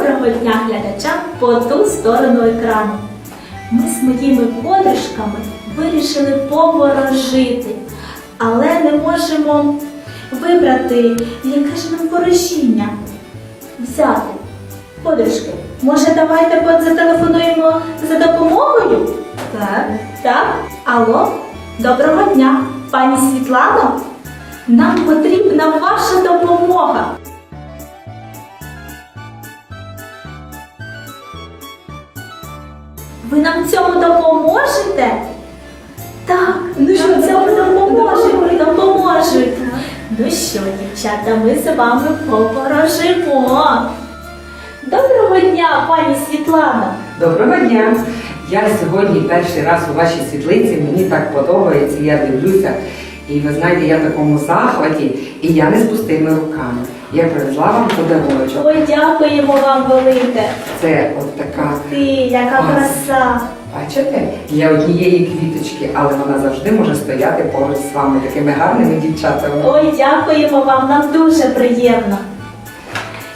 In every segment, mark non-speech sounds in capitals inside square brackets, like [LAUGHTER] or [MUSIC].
Доброго дня глядачам по ту сторону екрану. Ми з моїми подружками вирішили поворожити, але не можемо вибрати, яке ж нам ворожіння взяти. Подружки, може давайте зателефонуємо за допомогою? Так. Так? Алло, доброго дня, пані Світлано. Нам потрібна ваша допомога. Ви нам цьому допоможете? Так, ну що в цьому допоможуть, допоможуть. Ну що, дівчата, ми з вами попорожимо. Доброго дня, пані Світлана. Доброго дня! Я сьогодні перший раз у вашій світлиці, мені так подобається, я дивлюся. І ви знаєте, я в такому захваті, і я не з пустими руками. Я привезла вам подарунок. Ой, дякуємо вам велике. Це от така, Ти, яка краса. бачите, для однієї квіточки, але вона завжди може стояти поруч з вами, такими гарними дівчатами. Ой, дякуємо вам, нам дуже приємно.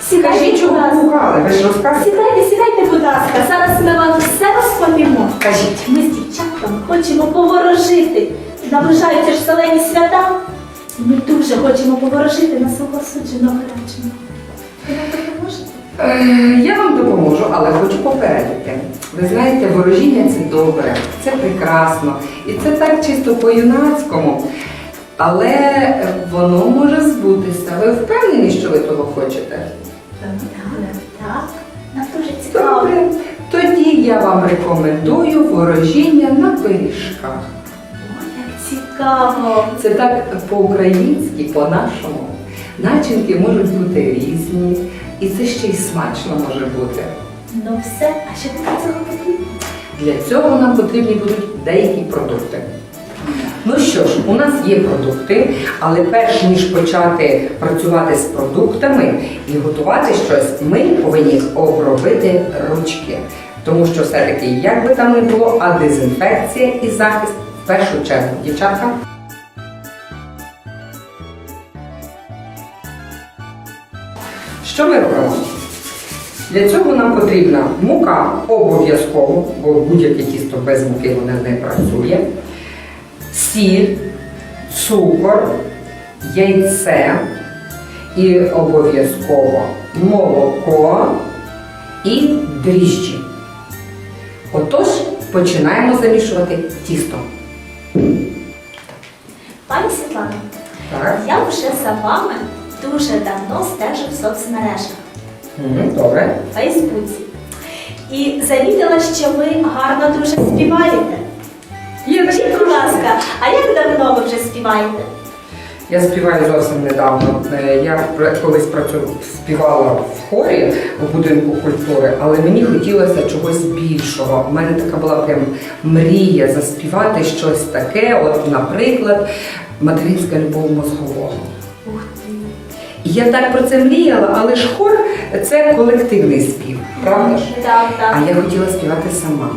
Сідайте, Кажіть, будь чого ласка. гукали? Ви ж розказуєте? Сідайте, сідайте, будь ласка. Зараз ми вам все розповімо. Кажіть. Ми з дівчатками хочемо поворожити. Наближаються ж зелені свята. І Ми дуже хочемо поворожити на свого судженого речення. Ви нам допоможете? Е, Я вам допоможу, але хочу попередити. Ви знаєте, ворожіння це добре, це прекрасно. І це так чисто по-юнацькому. Але воно може збутися. Ви впевнені, що ви того хочете? Так, нам дуже цікаво. Добре. Тоді я вам рекомендую ворожіння на пиріжках. Цікаво. Це так по-українськи, по-нашому. Начинки можуть бути різні, і це ще й смачно може бути. Ну все, а що для цього потрібно? Для цього нам потрібні будуть деякі продукти. Ну що ж, у нас є продукти, але перш ніж почати працювати з продуктами і готувати щось, ми повинні обробити ручки. Тому що все-таки, як би там не було, а дезінфекція і захист першу чергу. Дівчатка. Що ми робимо? Для цього нам потрібна мука обов'язково, бо будь-яке тісто без муки воно не працює. Сіль, цукор, яйце і обов'язково молоко і дріжджі. Отож, починаємо замішувати тісто. Пані Світлана, Так, я вже за вами дуже давно стежу в соцмережах. Добре. в Фейсбуці. І замітила, що ви гарно дуже співаєте. Скажіть, будь ласка, а як давно ви вже співаєте? Я співаю зовсім недавно. Е, Я колись співала в хорі у будинку культури, але мені хотілося чогось більшого. У мене така була прям мрія заспівати щось таке, от, наприклад, материнська любов мозгового. Ух ти. І я так про це мріяла, але ж хор це колективний спів, правда ж? Так, так. А я хотіла співати сама.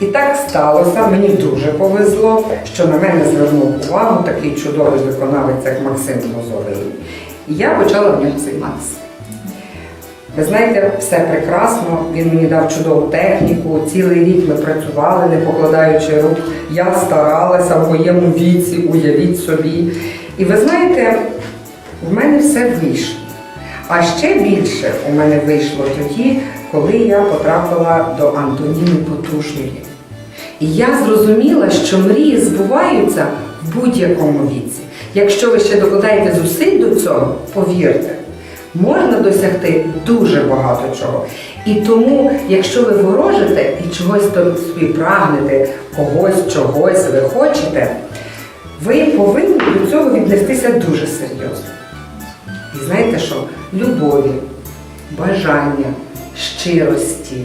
І так сталося, мені дуже повезло, що на мене звернув увагу такий чудовий виконавець, як Максим Мозовий. І я почала в нього займатися. Ви знаєте, все прекрасно, він мені дав чудову техніку, цілий рік ми працювали, не покладаючи рук. Я старалася в моєму віці, уявіть собі. І ви знаєте, в мене все вийшло. А ще більше у мене вийшло тоді, коли я потрапила до Антоніни Потужної. І я зрозуміла, що мрії збуваються в будь-якому віці. Якщо ви ще докладаєте зусиль до цього, повірте, можна досягти дуже багато чого. І тому, якщо ви ворожите і чогось там собі прагнете, когось, чогось ви хочете, ви повинні до цього віднестися дуже серйозно. І знаєте що? Любові, бажання, щирості,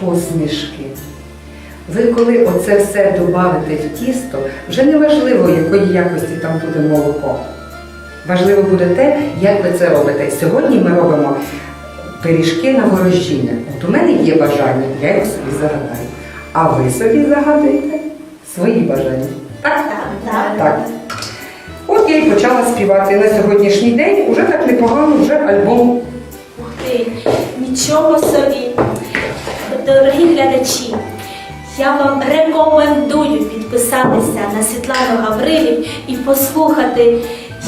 посмішки. Ви коли оце все додавите в тісто, вже не важливо, якої якості там буде молоко. Важливо буде те, як ви це робите. Сьогодні ми робимо пиріжки на ворожіння. От у мене є бажання, я їх собі загадаю. А ви собі загадуєте свої бажання. Так? Так, так. Так. От я і почала співати на сьогоднішній день. Уже так непогано, вже альбом. Ух ти, Нічого собі. Дорогі глядачі, я вам рекомендую підписатися на Світлану Гаврилів і послухати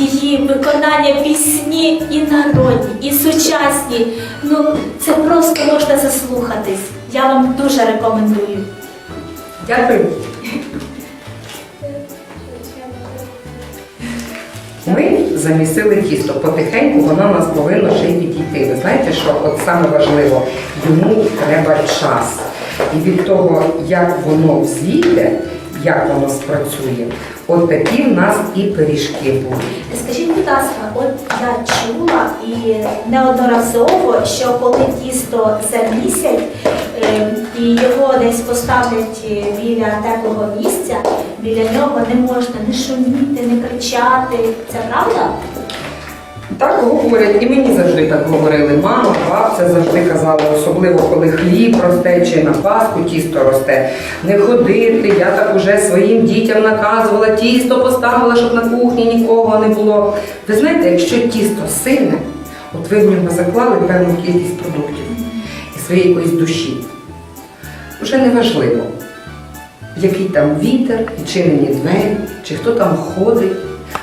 її виконання пісні і народні, і сучасні. Ну, це просто можна заслухатись. Я вам дуже рекомендую. Дякую. Ми замісили тісто. Потихеньку воно нас повинно ще й підійти. Ви знаєте, що от саме важливо, йому треба час. І від того, як воно взійде, як воно спрацює, от такі в нас і пиріжки були. Скажіть, будь ласка, от я чула і неодноразово, що коли тісто замісять е, і його десь поставлять е, біля теплого місця, біля нього не можна не шуміти, не кричати. Це правда? Так говорять, і мені завжди так говорили. Мама, бабця завжди казала, особливо коли хліб росте чи на паску тісто росте. Не ходити. Я так уже своїм дітям наказувала, тісто поставила, щоб на кухні нікого не було. Ви знаєте, якщо тісто сильне, от ви в нього заклали певну кількість продуктів і своєї якоїсь душі. Вже не важливо, який там вітер, відчинені двері, чи хто там ходить.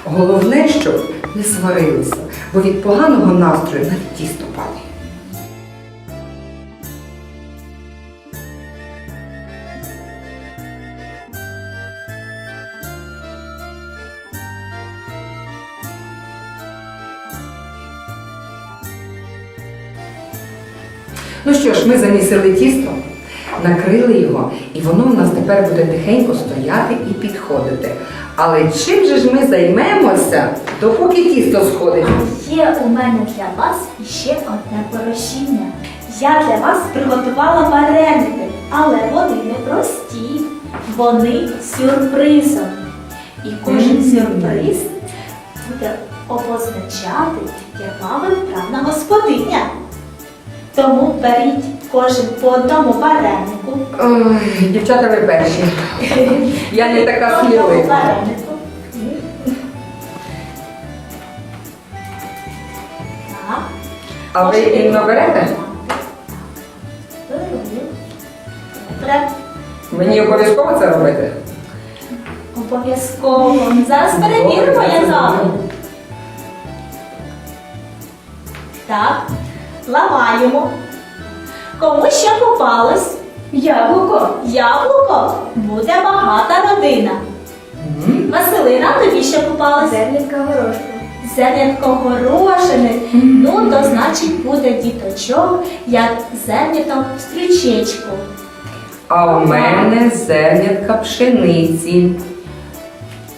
Головне, щоб не сварилися, бо від поганого настрою навіть тісто падає. Ну що ж, ми замісили тісто, накрили його, і воно у нас тепер буде тихенько стояти і підходити. Але чим же ж ми займемося, допоки тісто сходить? А є у мене для вас ще одне порушіння. Я для вас приготувала вареники, але вони не прості, вони сюрпризом. І кожен сюрприз буде обозначати, яка ви вправна господиня. Тому беріть кожен по одному варенику. Ой, дівчата, ви перші. Я не така По одному смілива. варенику. Так. А ви їм наберете? Добре. Мені обов'язково це робити? Обов'язково. Зараз перевіримо я з. Так, ламаємо. Кому ще попалось? Яблуко. Яблуко буде багата родина. М. Василина, тобі ще попалось? Зернятка горошку. Зернятко горошини. Ну, то значить буде діточок, як зерняток в стрічечку. А у мене зернятка пшениці.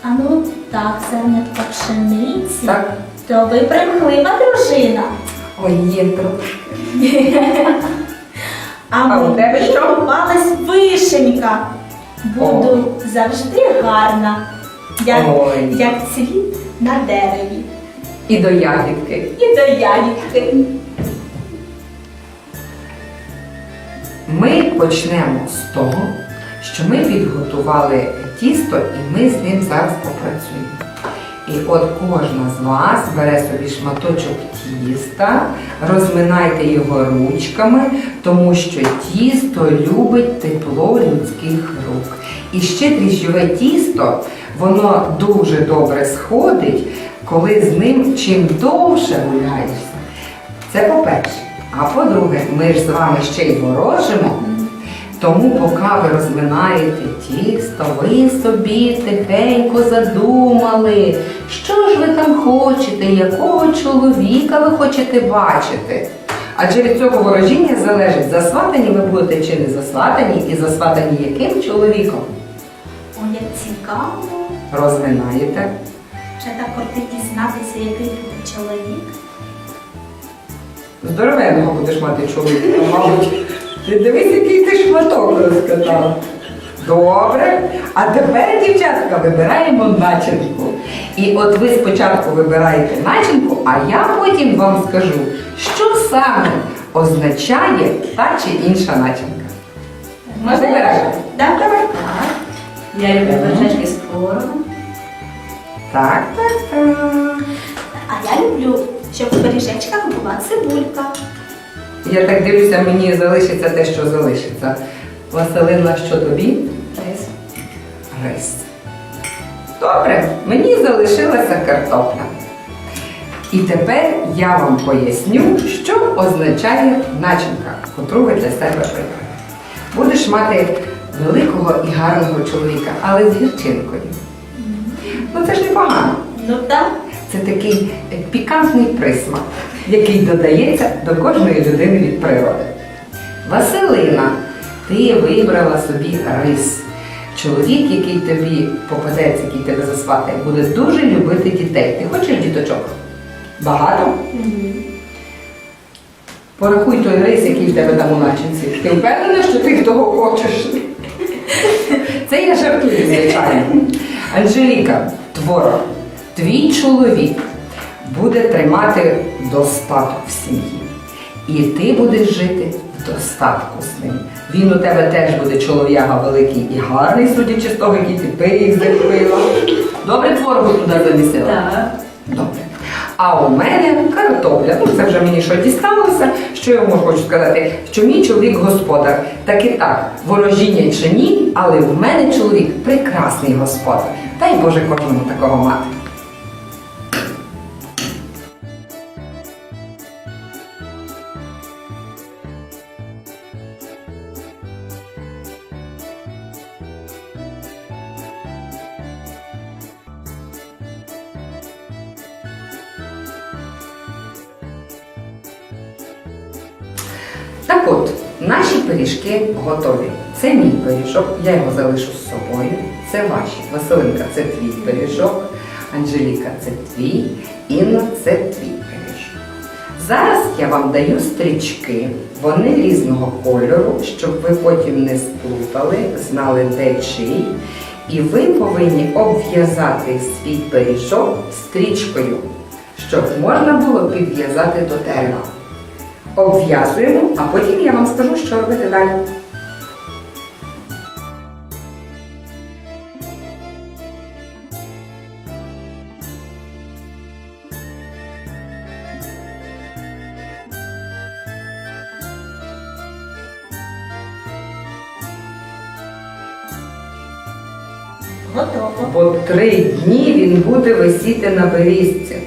А ну так, зернятко пшениці. Так. То ви примхлива дружина. Ой, є трохи. [LAUGHS] А, А у тебе що? попалась вишенька. Буду завжди гарна, як, Ой. як цвіт на дереві. І до ягідки. І до ягідки. Ми почнемо з того, що ми підготували тісто і ми з ним зараз попрацюємо. І от кожна з вас бере собі шматочок тіста, розминайте його ручками, тому що тісто любить тепло людських рук. І ще дріжджове тісто, воно дуже добре сходить, коли з ним чим довше гуляєшся. Це по-перше. А по-друге, ми ж з вами ще й ворожимо. Тому, поки ви розминаєте тісто, ви собі тихенько задумали, що ж ви там хочете, якого чоловіка ви хочете бачити. Адже від цього ворожіння залежить, засватані ви будете чи не засватані, і засватані яким чоловіком. О, як цікаво. Розминаєте. Вже так кортить дізнатися, який буде чоловік. Здоровенного будеш мати чоловіка, мабуть. Ти дивись, який ти шматок розкатав. Добре. А тепер, дівчатка, вибираємо начинку. І от ви спочатку вибираєте начинку, а я потім вам скажу, що саме означає та чи інша начинка. Можна я? Вибирайте. Да? Давай. Я люблю вершечки з творогом. Так, так, так. А я люблю, щоб в пиріжечках була цибулька. Я так дивлюся, мені залишиться те, що залишиться. Василина, що тобі? Рис. Рис. Добре, мені залишилася картопля. І тепер я вам поясню, що означає начинка, котру ви для себе вибрали. Будеш мати великого і гарного чоловіка, але з гірчинкою. Ну це ж непогано. Ну так. Це такий пікантний присмак, який додається до кожної людини від природи. Василина, ти вибрала собі рис. Чоловік, який тобі попадеться, який тебе засватає, буде дуже любити дітей. Ти хочеш діточок? Багато? Порахуй той рис, який в тебе там у начинці. Ти впевнена, що ти того хочеш? Це я жартую, звичайно. Анжеліка, творог, твій чоловік буде тримати достаток в сім'ї. І ти будеш жити в достатку з ним. Він у тебе теж буде чолов'яга великий і гарний, судячи з того, який ти пиріг закупила. Добре творогу туди замісила? Так. Добре. А у мене картопля. Ну, це вже мені що дісталося. Що я можу хочу сказати? Що мій чоловік господар. Так і так, ворожіння чи ні, але в мене чоловік прекрасний господар. Дай Боже кожному такого мати. Готові. Це мій пиріжок, я його залишу з собою. Це ваші. Василинка, це твій пиріжок. Анжеліка, це твій. Інна, це твій пиріжок. Зараз я вам даю стрічки. Вони різного кольору, щоб ви потім не сплутали, знали, де чий. І ви повинні обв'язати свій пиріжок стрічкою, щоб можна було підв'язати до дерева обв'язуємо, а потім я вам скажу, що робити далі. Готово. Бо три дні він буде висіти на берізці.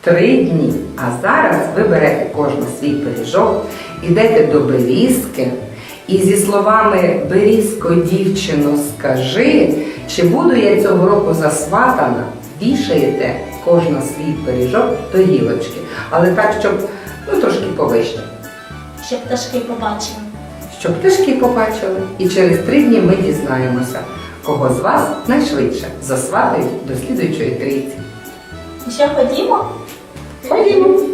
Три дні. А зараз ви берете кожен свій пиріжок, ідете до берізки і зі словами Берізко, дівчино, скажи, чи буду я цього року засватана, вішаєте кожна свій пиріжок до гілочки. Але так, щоб ну, трошки повище. Щоб пташки побачили. Щоб пташки побачили. І через три дні ми дізнаємося, кого з вас найшвидше засватають до слідуючої трійці. Що ходімо? Ходімо.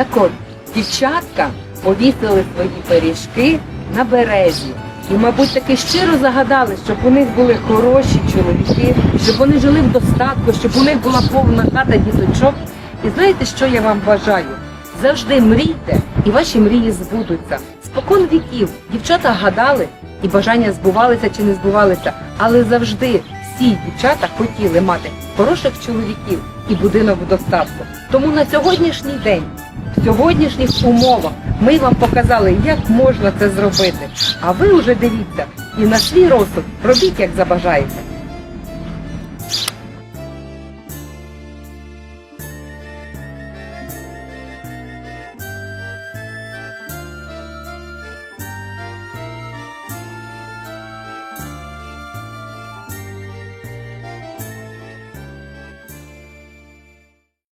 Так от, дівчатка повісили свої пиріжки на березі. І, мабуть, таки щиро загадали, щоб у них були хороші чоловіки, щоб вони жили в достатку, щоб у них була повна хата діточок. І знаєте, що я вам бажаю? Завжди мрійте, і ваші мрії збудуться. Спокон віків дівчата гадали, і бажання збувалися чи не збувалися, але завжди всі дівчата хотіли мати хороших чоловіків і будинок в достатку. Тому на сьогоднішній день в сьогоднішніх умовах ми вам показали, як можна це зробити. А ви вже дивіться і на свій розсуд робіть, як забажаєте.